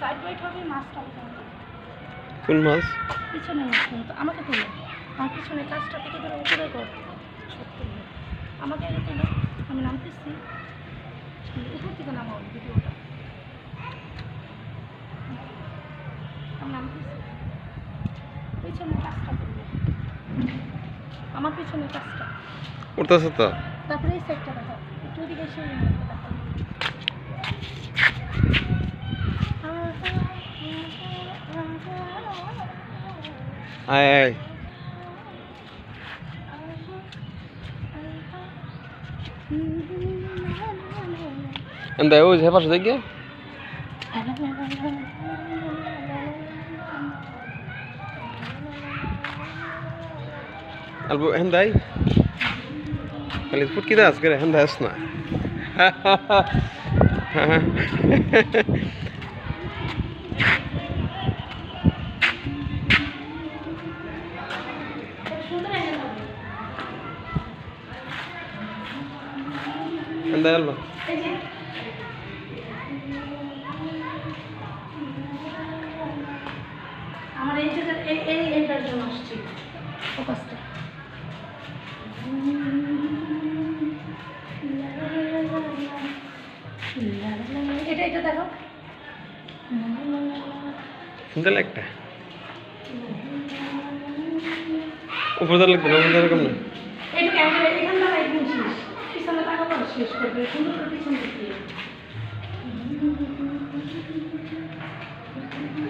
Side wide হবে মাছটা কোন মাছ? পিছনে মাছ কিন্তু আমাকে তুলো আমার পিছনে কাজটা থেকে ধরে উপরে কর। আমাকে আগে তুলো। আমি নামতেছি। উপর থেকে নামাও ভিডিওটা। আমি নামতেছি। পিছনে কাজটা করব। আমার পিছনে কাজটা। উঠতেছে তো? তারপরে এই সাইডটা দেখো একটু ওদিকে এসে আয় আয়। এন্দা ওই খালি ফুটকি দাস করে হেন্দা আস না। হেন্দা আমার এই এই এইটার জন্য আসছি। ফোকাসটা। এটা এটা দেখো সুন্দর একটা উপরে তার লাগবে না? দাঁড় না এটা ক্যামেরা এখান শেষ করবে। সুন্দর পিছন